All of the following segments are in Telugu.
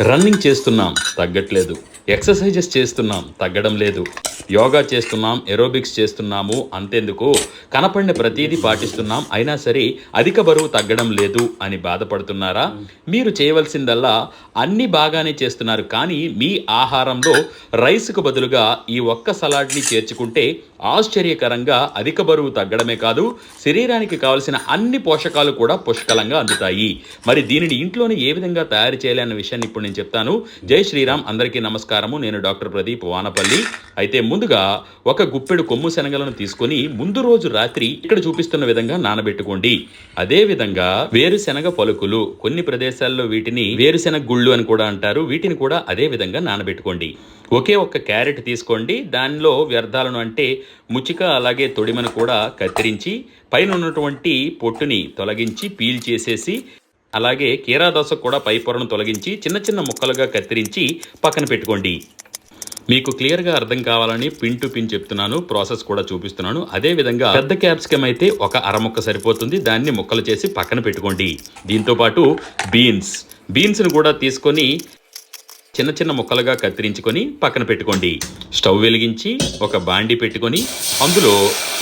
రన్నింగ్ చేస్తున్నాం తగ్గట్లేదు. ఎక్సర్సైజెస్ చేస్తున్నాం తగ్గడం లేదు. యోగా చేస్తున్నాం ఎరోబిక్స్ చేస్తున్నాము అంతెందుకు. కనపడిన ప్రతీది పాటిస్తున్నాం అయినా సరే అధిక బరువు తగ్గడం లేదు అని బాధపడుతున్నారా? మీరు చేయవలసిందల్లా అన్ని బాగానే చేస్తున్నారు కానీ మీ ఆహారంలో రైస్కు బదులుగా ఈ ఒక్క సలాడ్ని చేర్చుకుంటే ఆశ్చర్యకరంగా అధిక బరువు తగ్గడమే కాదు శరీరానికి కావలసిన అన్ని పోషకాలు కూడా పుష్కలంగా అందుతాయి. మరి దీనిని ఇంట్లోనే ఏ విధంగా తయారు చేయాలి అన్న విషయాన్ని ఇప్పుడు నేను చెప్తాను. జై శ్రీరామ్ అందరికీ నమస్కారము. నేను డాక్టర్ ప్రదీప్ వానపల్లి. అయితే ముందుగా ఒక గుప్పెడు కొమ్ము శనగలను తీసుకొని ముందు రోజు రాత్రి ఇక్కడ చూపిస్తున్న విధంగా నానబెట్టుకోండి. అదే విధంగా వేరుశెనగ పలుకులు కొన్ని ప్రదేశాల్లో వీటిని వేరుశెనగ గుళ్ళు అని కూడా అంటారు. వీటిని కూడా అదే విధంగా నానబెట్టుకోండి. ఒకే ఒక్క క్యారెట్ తీసుకోండి. దానిలో వ్యర్థాలను అంటే ముచిక అలాగే తొడిమను కూడా కత్తిరించి పైన ఉన్నటువంటి పొట్టుని తొలగించి పీల్ చేసేసి అలాగే కీరాదోస కూడా పై పొరను తొలగించి చిన్న చిన్న ముక్కలుగా కత్తిరించి పక్కన పెట్టుకోండి. మీకు క్లియర్గా అర్థం కావాలని పిన్ టు పిన్ చెప్తున్నాను ప్రాసెస్ కూడా చూపిస్తున్నాను. అదే విధంగా పెద్ద క్యాప్సికమ్ అయితే ఒక అర ముక్క సరిపోతుంది దాన్ని ముక్కలు చేసి పక్కన పెట్టుకోండి. దీంతో పాటు బీన్స్. బీన్స్ను కూడా తీసుకొని చిన్న చిన్న ముక్కలుగా కత్తిరించుకొని పక్కన పెట్టుకోండి. స్టవ్ వెలిగించి ఒక బాండి పెట్టుకొని అందులో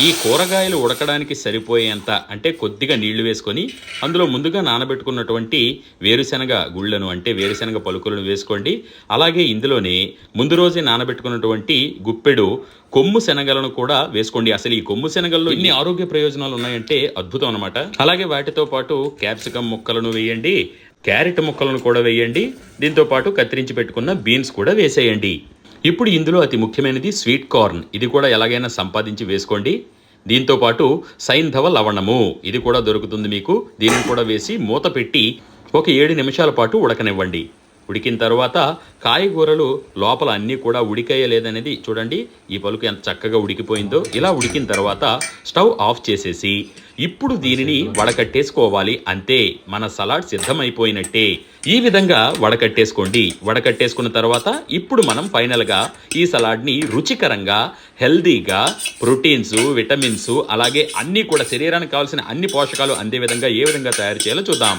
ఈ కూరగాయలు ఉడకడానికి సరిపోయేంత అంటే కొద్దిగా నీళ్ళు వేసుకొని అందులో ముందుగా నానబెట్టుకున్నటువంటి వేరుశనగ గుళ్ళను అంటే వేరుశనగ పలుకులను వేసుకోండి. అలాగే ఇందులోనే ముందు రోజే నానబెట్టుకున్నటువంటి గుప్పెడు కొమ్ము శనగలను కూడా వేసుకోండి. అసలు ఈ కొమ్ము శనగల్లో ఇన్ని ఆరోగ్య ప్రయోజనాలు ఉన్నాయంటే అద్భుతం అనమాట అలాగే వాటితో పాటు క్యాప్సికం ముక్కలను వేయండి. క్యారెట్ ముక్కలను కూడా వేయండి. దీంతో పాటు కత్తిరించి పెట్టుకున్న బీన్స్ కూడా వేసేయండి. ఇప్పుడు ఇందులో అతి ముఖ్యమైనది స్వీట్ కార్న్. ఇది కూడా ఎలాగైనా సంపాదించి వేసుకోండి. దీంతో పాటు సైంధవ లవణము. ఇది కూడా దొరుకుతుంది మీకు. దీనిని కూడా వేసి మూత పెట్టి ఒక ఏడు నిమిషాల పాటు ఉడకనివ్వండి. ఉడికిన తర్వాత కాయగూరలు లోపల అన్నీ కూడా ఉడికేయలేదనేది చూడండి. ఈ పలుకు ఎంత చక్కగా ఉడికిపోయిందో. ఇలా ఉడికిన తర్వాత స్టవ్ ఆఫ్ చేసేసి ఇప్పుడు దీనిని వడకట్టేసుకోవాలి. అంతే మన సలాడ్ సిద్ధమైపోయినట్టే. ఈ విధంగా వడకట్టేసుకోండి. వడకట్టేసుకున్న తర్వాత ఇప్పుడు మనం ఫైనల్గా ఈ సలాడ్ని రుచికరంగా హెల్దీగా ప్రోటీన్స్ విటమిన్స్ అలాగే అన్నీ కూడా శరీరానికి కావాల్సిన అన్ని పోషకాలు అందే విధంగా ఏ విధంగా తయారు చేయాలో చూద్దాం.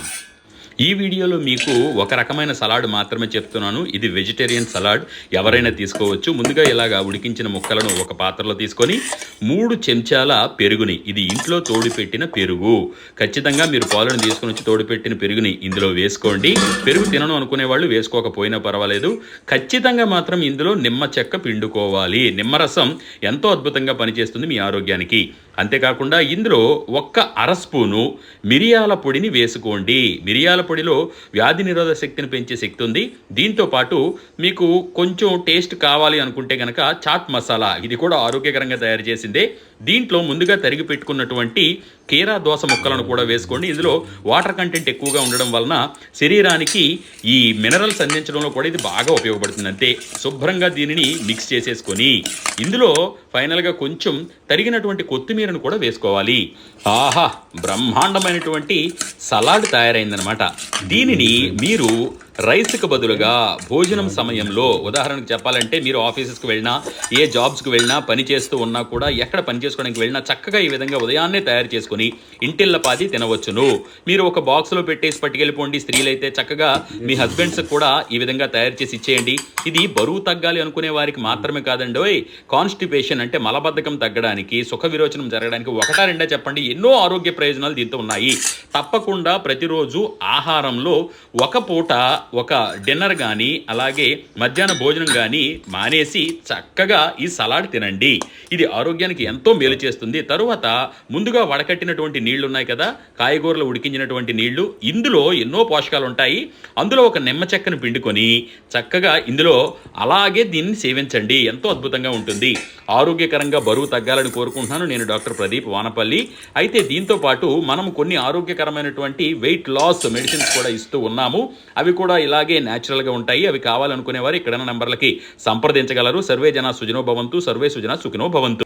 ఈ వీడియోలో మీకు ఒక రకమైన సలాడ్ మాత్రమే చెప్తున్నాను. ఇది వెజిటేరియన్ సలాడ్. ఎవరైనా తీసుకోవచ్చు. ముందుగా ఇలాగా ఉడికించిన ముక్కలను ఒక పాత్రలో తీసుకొని మూడు చెంచాల పెరుగుని ఇది ఇంట్లో తోడుపెట్టిన పెరుగు. ఖచ్చితంగా మీరు పాలను తీసుకొని వచ్చి తోడుపెట్టిన పెరుగుని ఇందులో వేసుకోండి. పెరుగు తినను అనుకునే వాళ్ళు వేసుకోకపోయినా పర్వాలేదు. ఖచ్చితంగా మాత్రం ఇందులో నిమ్మ చెక్క పిండుకోవాలి. నిమ్మరసం ఎంతో అద్భుతంగా పనిచేస్తుంది మీ ఆరోగ్యానికి. అంతేకాకుండా ఇందులో ఒక్క అర స్పూను మిరియాల పొడిని వేసుకోండి. మిరియాల పొడిలో వ్యాధి నిరోధక శక్తిని పెంచే శక్తి ఉంది. దీంతో పాటు మీకు కొంచెం టేస్ట్ కావాలి అనుకుంటే కనుక చాట్ మసాలా ఇది కూడా ఆరోగ్యకరంగా తయారు చేసిందే. దీంట్లో ముందుగా తరిగి పెట్టుకున్నటువంటి కీరా దోస ముక్కలను కూడా వేసుకోండి. ఇందులో వాటర్ కంటెంట్ ఎక్కువగా ఉండడం వలన శరీరానికి ఈ మినరల్స్ అందించడంలో కూడా ఇది బాగా ఉపయోగపడుతుంది. అంతే శుభ్రంగా దీనిని మిక్స్ చేసేసుకొని ఇందులో ఫైనల్గా కొంచెం తరిగినటువంటి కొత్తిమీరను కూడా వేసుకోవాలి. ఆహా బ్రహ్మాండమైనటువంటి సలాడ్ తయారైందనమాట. దీనిని మీరు రైస్కి బదులుగా భోజనం సమయంలో ఉదాహరణకు చెప్పాలంటే మీరు ఆఫీసెస్కి వెళ్ళినా ఏ జాబ్స్కి వెళ్ళినా పని చేస్తూ ఉన్నా కూడా ఎక్కడ పని చేసుకోవడానికి వెళ్ళినా చక్కగా ఈ విధంగా ఉదయాన్నే తయారు చేసుకుని ఇంటిల్లపాది తినవచ్చును. మీరు ఒక బాక్స్లో పెట్టేసి పట్టుకెళ్ళిపోండి స్త్రీలైతే చక్కగా మీ హస్బెండ్స్ కూడా ఈ విధంగా తయారు చేసి ఇచ్చేయండి. ఇది బరువు తగ్గాలి అనుకునే వారికి మాత్రమే కాదండి ఓయ్ కాన్స్టిపేషన్ అంటే మలబద్ధకం తగ్గడానికి సుఖ విరోచనం జరగడానికి ఒకటా రెండా చెప్పండి. ఎన్నో ఆరోగ్య ప్రయోజనాలు దీంతో ఉన్నాయి. తప్పకుండా ప్రతిరోజు ఆహారంలో ఒక పూట ఒక డిన్నర్ కానీ అలాగే మధ్యాహ్న భోజనం కానీ మానేసి చక్కగా ఈ సలాడ్ తినండి. ఇది ఆరోగ్యానికి ఎంతో మేలు చేస్తుంది. తరువాత ముందుగా వడకట్టినటువంటి నీళ్ళు ఉన్నాయి కదా కాయగూరలు ఉడికించినటువంటి నీళ్ళు ఇందులో ఎన్నో పోషకాలు ఉంటాయి. అందులో ఒక నిమ్మ చెక్కను పిండుకొని చక్కగా ఇందులో అలాగే దీన్ని సేవించండి. ఎంతో అద్భుతంగా ఉంటుంది. ఆరోగ్యకరంగా బరువు తగ్గాలని కోరుకుంటున్నాను నేను డాక్టర్ ప్రదీప్ వానపల్లి. అయితే దీంతో పాటు మనం కొన్ని ఆరోగ్యకరమైనటువంటి వెయిట్ లాస్ మెడిసిన్స్ కూడా ఇస్తూ ఉన్నాము. అవి కూడా ఇలాగే న్యాచురల్గా ఉంటాయి. అవి కావాలనుకునేవారు ఇక్కడ నంబర్లకి సంప్రదించగలరు. సర్వే జన సుజనో భవంతు సర్వే సుజన సుఖినో భవంతు.